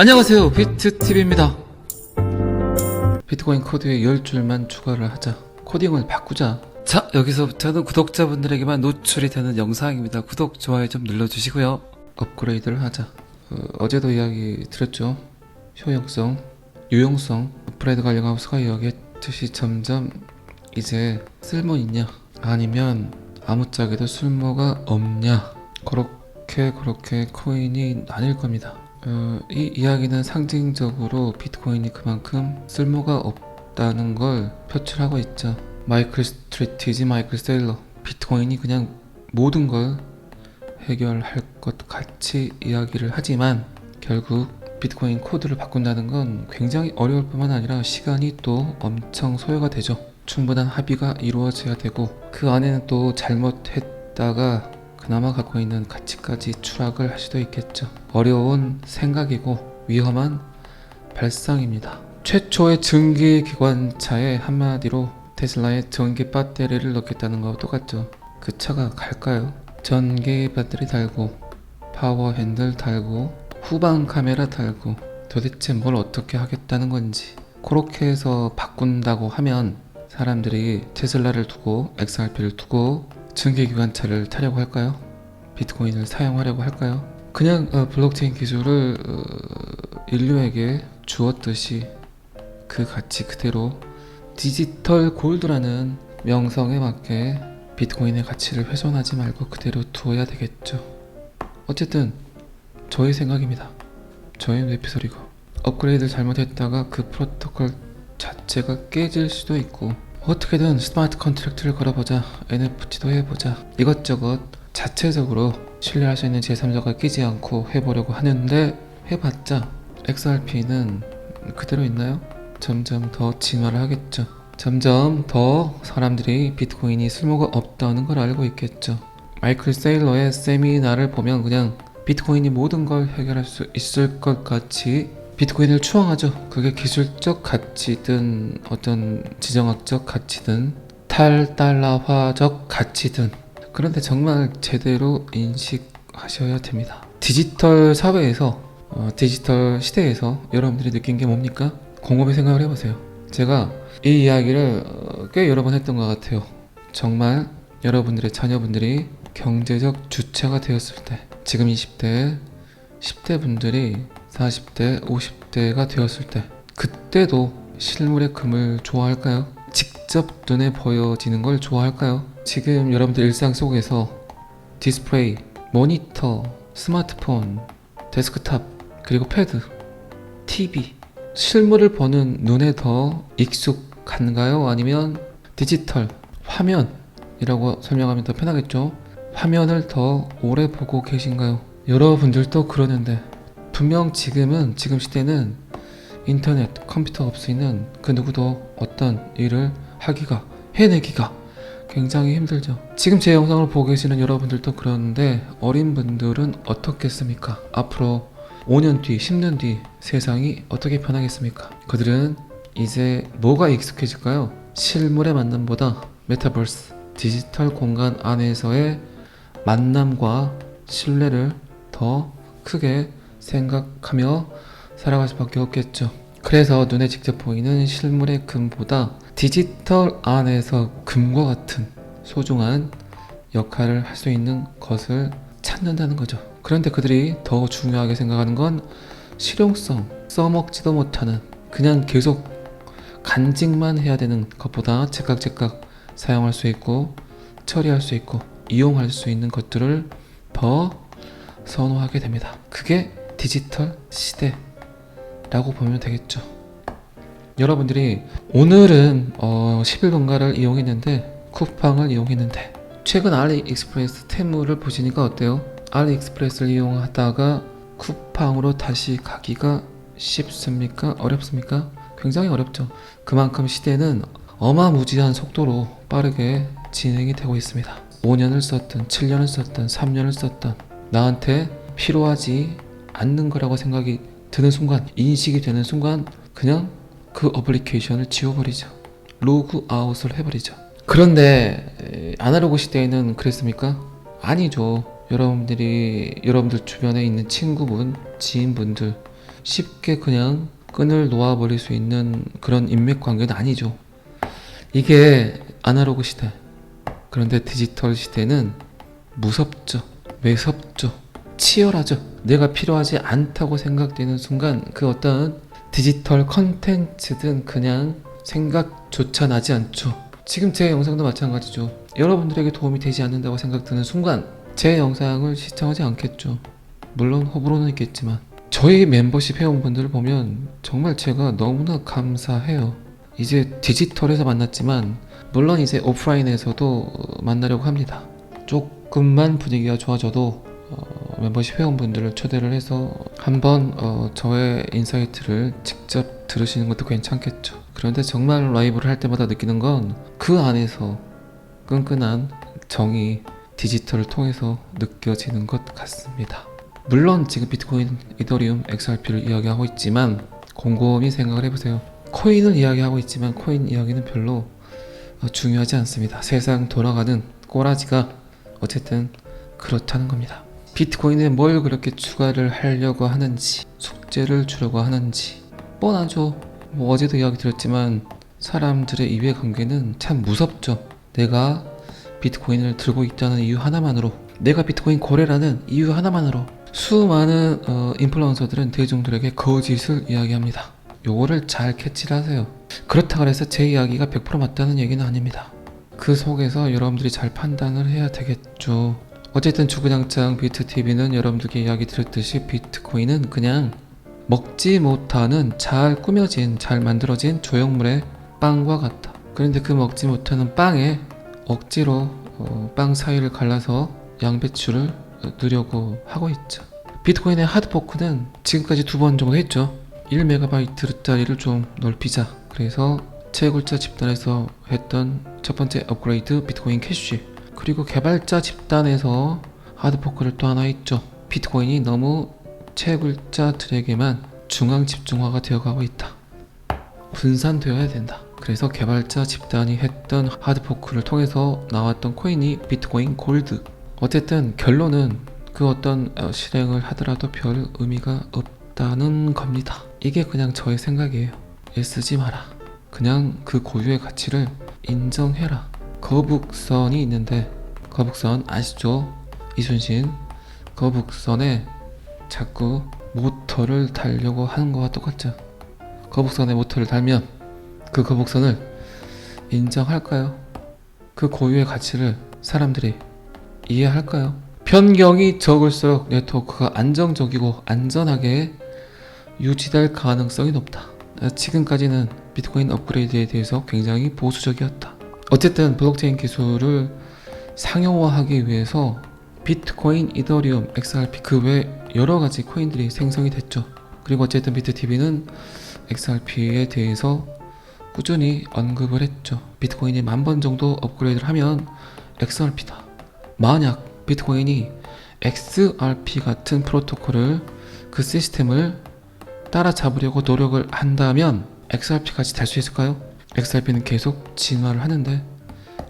안녕하세요. 비트TV입니다. 비트코인 코드에 10줄만 추가를 하자. 코딩을 바꾸자. 자 여기서부터는 구독자분들에게만 노출이 되는 영상입니다. 구독 좋아요 좀 눌러주시고요. 업그레이드를 하자. 어, 제도 이야기 드렸죠. 효용성 유용성 브레드 관리하우스가 이야기했듯이 점점 이제 쓸모 있냐? 아니면 아무짝에도 쓸모가 없냐? 그렇게 그렇게 코인이 나뉠 겁니다 어, 이 이야기는 상징적으로 비트코인이 그만큼 쓸모가 없다는 걸 표출하고 있죠. 마이클 스트리티지 마이클 세일러 비트코인이 그냥 모든 걸 해결할 것 같이 이야기를 하지만 결국 비트코인 코드를 바꾼다는 건 굉장히 어려울 뿐만 아니라 시간이 또 엄청 소요가 되죠. 충분한 합의가 이루어져야 되고 그 안에는 또 잘못했다가 그나마 갖고 있는 가치까지 추락을 할 수도 있겠죠. 어려운 생각이고 위험한 발상입니다. 최초의 증기 기관차에 한마디로 테슬라의 전기 배터리를 넣겠다는 거와 똑같죠. 그 차가 갈까요? 전기 배터리 달고 파워 핸들 달고 후방 카메라 달고 도대체 뭘 어떻게 하겠다는 건지 그렇게 해서 바꾼다고 하면 사람들이 테슬라를 두고 XRP를 두고 증기기관차를 타려고 할까요? 비트코인을 사용하려고 할까요? 그냥 어, 블록체인 기술을 어, 인류에게 주었듯이 그 가치 그대로 디지털 골드라는 명성에 맞게 비트코인의 가치를 훼손하지 말고 그대로 두어야 되겠죠. 어쨌든 저의 생각입니다. 저의 뇌피설이고 업그레이드 잘못했다가 그 프로토콜 자체가 깨질 수도 있고 어떻게든 스마트 컨트랙트를 걸어보자 NFT도 해보자. 이것저것 자체적으로 신뢰할 수 있는 제3자가 끼지 않고 해보려고 하는데 해봤자 XRP는 그대로 있나요? 점점 더 진화를 하겠죠. 점점 더 사람들이 비트코인이 쓸모가 없다는 걸 알고 있겠죠. 마이클 세일러의 세미나를 보면 그냥 비트코인이 모든 걸 해결할 수 있을 것 같이 비트코인을 추앙하죠. 그게 기술적 가치든 어떤 지정학적 가치든 탈달러화적 가치든 그런데 정말 제대로 인식하셔야 됩니다. 디지털 사회에서 어, 디지털 시대에서 여러분들이 느낀 게 뭡니까? 곰곰이 생각을 해보세요. 제가 이 이야기를 어, 꽤 여러 번 했던 것 같아요. 정말 여러분들의 자녀분들이 경제적 주체가 되었을 때 지금 20대 10대 분들이 40대, 50대가 되었을 때 그때도 실물의 금을 좋아할까요? 직접 눈에 보여지는 걸 좋아할까요? 지금 여러분들 일상 속에서 디스플레이, 모니터, 스마트폰, 데스크탑, 그리고 패드, TV 실물을 보는 눈에 더 익숙한가요? 아니면 디지털 화면이라고 설명하면 더 편하겠죠? 화면을 더 오래 보고 계신가요? 여러분들도 그러는데 분명 지금은 지금 시대는 인터넷, 컴퓨터 없이는 그 누구도 어떤 일을 하기가 해내기가 굉장히 힘들죠. 지금 제 영상을 보고 계시는 여러분들도 그러는데 어린 분들은 어떻겠습니까? 앞으로 5년 뒤, 10년 뒤 세상이 어떻게 변하겠습니까? 그들은 이제 뭐가 익숙해질까요? 실물의 만남보다 메타버스, 디지털 공간 안에서의 만남과 신뢰를 더 크게 생각하며 살아갈 수밖에 없겠죠. 그래서 눈에 직접 보이는 실물의 금보다 디지털 안에서 금과 같은 소중한 역할을 할 수 있는 것을 찾는다는 거죠. 그런데 그들이 더 중요하게 생각하는 건 실용성, 써먹지도 못하는 그냥 계속 간직만 해야 되는 것보다 제깍제깍 사용할 수 있고 처리할 수 있고 이용할 수 있는 것들을 더 선호하게 됩니다. 그게 디지털 시대라고 보면 되겠죠. 여러분들이 오늘은 어, 11번가를 이용했는데 쿠팡을 이용했는데 최근 알리익스프레스 테무를 보시니까 어때요? 알리익스프레스를 이용하다가 쿠팡으로 다시 가기가 쉽습니까? 어렵습니까? 굉장히 어렵죠. 그만큼 시대는 어마무지한 속도로 빠르게 진행이 되고 있습니다. 5년을 썼든 7년을 썼든 3년을 썼든 나한테 필요하지 않는 거라고 생각이 드는 순간 인식이 되는 순간 그냥 그 어플리케이션을 지워버리죠 로그 아웃을 해버리죠 그런데 에, 아날로그 시대에는 그랬습니까? 아니죠 여러분들이 여러분들 주변에 있는 친구분 지인분들 쉽게 그냥 끈을 놓아버릴 수 있는 그런 인맥 관계는 아니죠. 이게 아날로그 시대. 그런데 디지털 시대는 무섭죠. 매섭죠. 치열하죠. 내가 필요하지 않다고 생각되는 순간 그 어떤 디지털 컨텐츠든 그냥 생각조차 나지 않죠. 지금 제 영상도 마찬가지죠. 여러분들에게 도움이 되지 않는다고 생각드는 순간 제 영상을 시청하지 않겠죠. 물론 호불호는 있겠지만 저희 멤버십 회원분들을 보면 정말 제가 너무나 감사해요. 이제 디지털에서 만났지만 물론 이제 오프라인에서도 만나려고 합니다. 조금만 분위기가 좋아져도 어, 멤버십 회원분들을 초대를 해서 한번 어, 저의 인사이트를 직접 들으시는 것도 괜찮겠죠. 그런데 정말 라이브를 할 때마다 느끼는 건 그 안에서 끈끈한 정이 디지털을 통해서 느껴지는 것 같습니다. 물론 지금 비트코인, 이더리움, XRP를 이야기하고 있지만 곰곰이 생각을 해보세요. 코인을 이야기하고 있지만 코인 이야기는 별로 어, 중요하지 않습니다. 세상 돌아가는 꼬라지가 어쨌든 그렇다는 겁니다. 비트코인에 뭘 그렇게 추가를 하려고 하는지, 숙제를 주려고 하는지 뻔하죠. 뭐 어제도 이야기 드렸지만 사람들의 이해관계는 참 무섭죠. 내가 비트코인을 들고 있다는 이유 하나만으로, 내가 비트코인 거래라는 이유 하나만으로 수많은 어, 인플루언서들은 대중들에게 거짓을 이야기합니다. 요거를 잘 캐치를 하세요. 그렇다고 해서 제 이야기가 100% 맞다는 얘기는 아닙니다. 그 속에서 여러분들이 잘 판단을 해야 되겠죠. 어쨌든 주구장창 비트TV는 여러분들께 이야기 드렸듯이 비트코인은 그냥 먹지 못하는 잘 꾸며진, 잘 만들어진 조형물의 빵과 같다. 그런데 그 먹지 못하는 빵에 억지로 어, 빵 사이를 갈라서 양배추를 어, 넣으려고 하고 있죠. 비트코인의 하드포크는 지금까지 두 번 정도 했죠. 1MB짜리를 좀 넓히자. 그래서 채굴자 집단에서 했던 첫 번째 업그레이드 비트코인 캐시. 그리고 개발자 집단에서 하드포크를 또 하나 했죠. 비트코인이 너무 채굴자들에게만 중앙 집중화가 되어가고 있다. 분산되어야 된다. 그래서 개발자 집단이 했던 하드포크를 통해서 나왔던 코인이 비트코인 골드. 어쨌든 결론은 그 어떤 어, 실행을 하더라도 별 의미가 없다는 겁니다. 이게 그냥 저의 생각이에요. 애쓰지 마라. 그냥 그 고유의 가치를 인정해라. 거북선이 있는데 거북선 아시죠? 이순신 거북선에 자꾸 모터를 달려고 하는 거와 똑같죠. 거북선에 모터를 달면 그 거북선을 인정할까요? 그 고유의 가치를 사람들이 이해할까요? 변경이 적을수록 네트워크가 안정적이고 안전하게 유지될 가능성이 높다. 아, 지금까지는 비트코인 업그레이드에 대해서 굉장히 보수적이었다. 어쨌든 블록체인 기술을 상용화하기 위해서 비트코인, 이더리움, XRP 그 외 여러 가지 코인들이 생성이 됐죠. 그리고 어쨌든 비트TV는 XRP에 대해서 꾸준히 언급을 했죠. 비트코인이 만 번 정도 업그레이드를 하면 XRP다. 만약 비트코인이 XRP 같은 프로토콜을 그 시스템을 따라잡으려고 노력을 한다면 XRP까지 달수 있을까요? XRP는 계속 진화를 하는데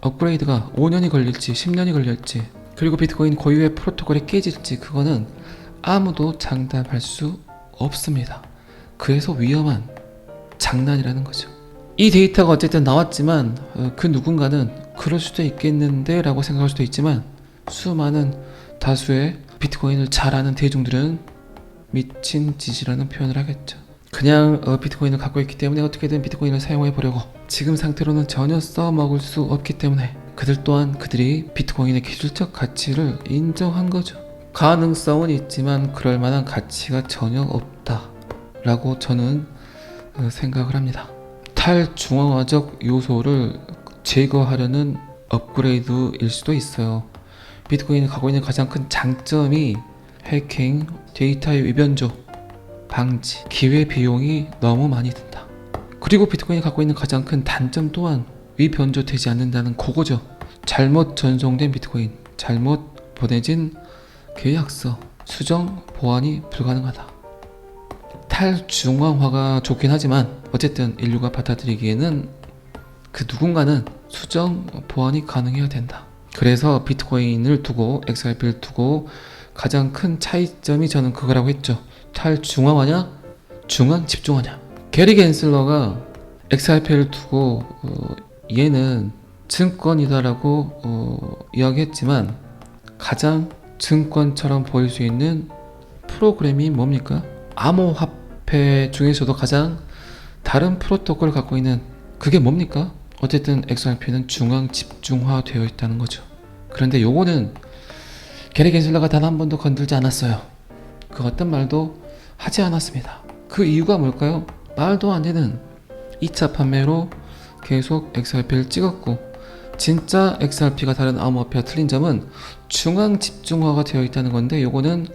업그레이드가 5년이 걸릴지 10년이 걸릴지 그리고 비트코인 고유의 프로토콜이 깨질지 그거는 아무도 장담할 수 없습니다. 그래서 위험한 장난이라는 거죠. 이 데이터가 어쨌든 나왔지만 어, 그 누군가는 그럴 수도 있겠는데 라고 생각할 수도 있지만 수많은 다수의 비트코인을 잘 아는 대중들은 미친 짓이라는 표현을 하겠죠. 그냥 어, 비트코인을 갖고 있기 때문에 어떻게든 비트코인을 사용해 보려고 지금 상태로는 전혀 써먹을 수 없기 때문에 그들 또한 그들이 비트코인의 기술적 가치를 인정한 거죠. 가능성은 있지만 그럴 만한 가치가 전혀 없다 라고 저는 어, 생각을 합니다. 탈중앙화적 요소를 제거하려는 업그레이드일 수도 있어요. 비트코인이 갖고 있는 가장 큰 장점이 해킹, 데이터의 위변조, 방지, 기회 비용이 너무 많이 든다. 그리고 비트코인이 갖고 있는 가장 큰 단점 또한 위변조되지 않는다는 그거죠. 잘못 전송된 비트코인, 잘못 보내진 계약서, 수정, 보완이 불가능하다. 탈중앙화가 좋긴 하지만 어쨌든 인류가 받아들이기에는 그 누군가는 수정, 보완이 가능해야 된다. 그래서 비트코인을 두고 XRP를 두고 가장 큰 차이점이 저는 그거라고 했죠. 탈중앙화냐? 중앙 집중하냐? 게리 겐슬러가 XRP를 두고 어, 얘는 증권이다라고 어, 이야기했지만 가장 증권처럼 보일 수 있는 프로그램이 뭡니까? 암호화폐 중에서도 가장 다른 프로토콜을 갖고 있는 그게 뭡니까? 어쨌든 XRP는 중앙 집중화되어 있다는 거죠. 그런데 요거는 게리 겐슬러가 단 한 번도 건들지 않았어요. 그 어떤 말도 하지 않았습니다. 그 이유가 뭘까요? 말도 안 되는 2차 판매로 계속 XRP를 찍었고 진짜 XRP가 다른 암호화폐와 틀린 점은 중앙 집중화가 되어 있다는 건데 요거는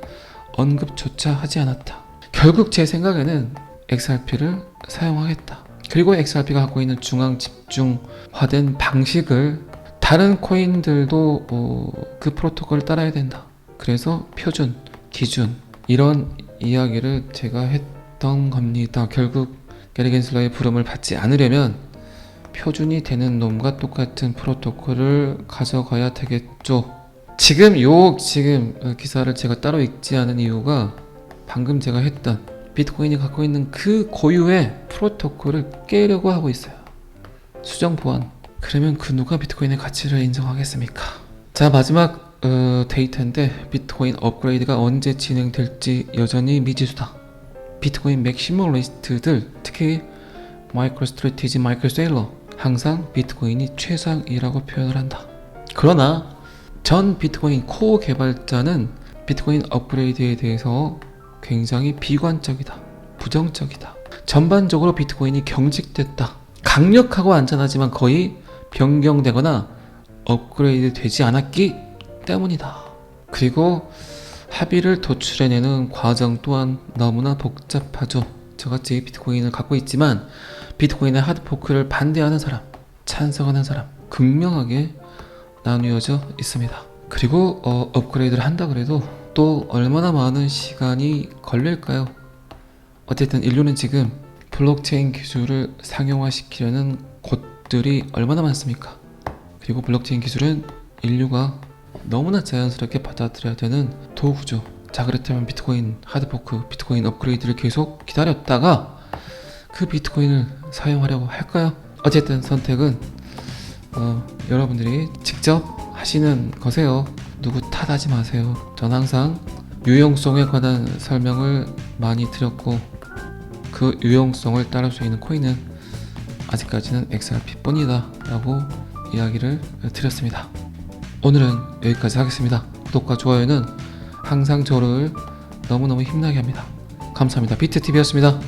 언급조차 하지 않았다. 결국 제 생각에는 XRP를 사용하겠다. 그리고 XRP가 갖고 있는 중앙 집중화된 방식을 다른 코인들도 어, 그 프로토콜을 따라야 된다. 그래서 표준, 기준 이런 이야기를 제가 했던 겁니다. 결국 게리 겐슬러의 부름을 받지 않으려면 표준이 되는 놈과 똑같은 프로토콜을 가져가야 되겠죠. 지금 요 지금 어, 기사를 제가 따로 읽지 않은 이유가 방금 제가 했던 비트코인이 갖고 있는 그 고유의 프로토콜을 깨려고 하고 있어요. 수정 보안. 그러면 그 누가 비트코인의 가치를 인정하겠습니까? 자 마지막 어, 데이터인데 비트코인 업그레이드가 언제 진행될지 여전히 미지수다. 비트코인 맥시멀리스트들 특히 마이크로 스트레티지 마이클 세일러 항상 비트코인이 최상이라고 표현을 한다. 그러나 전 비트코인 코어 개발자는 비트코인 업그레이드에 대해서 굉장히 비관적이다. 부정적이다. 전반적으로 비트코인이 경직됐다. 강력하고 안전하지만 거의 변경되거나 업그레이드 되지 않았기 때문이다. 그리고 합의를 도출해내는 과정 또한 너무나 복잡하죠. 저같이 비트코인을 갖고 있지만 비트코인의 하드포크를 반대하는 사람, 찬성하는 사람, 극명하게 나뉘어져 있습니다. 그리고 어, 업그레이드를 한다 그래도 또 얼마나 많은 시간이 걸릴까요? 어쨌든 인류는 지금 블록체인 기술을 상용화시키려는 곳들이 얼마나 많습니까? 그리고 블록체인 기술은 인류가 너무나 자연스럽게 받아들여야 되는 도구죠. 자 그렇다면 비트코인 하드포크, 비트코인 업그레이드를 계속 기다렸다가 그 비트코인을 사용하려고 할까요? 어쨌든 선택은 어, 여러분들이 직접 하시는 거세요. 누구 탓하지 마세요. 전 항상 유용성에 관한 설명을 많이 드렸고 그 유용성을 따를 수 있는 코인은 아직까지는 XRP 뿐이다 라고 이야기를 드렸습니다. 오늘은 여기까지 하겠습니다. 구독과 좋아요는 항상 저를 너무너무 힘나게 합니다. 감사합니다. 비트TV였습니다.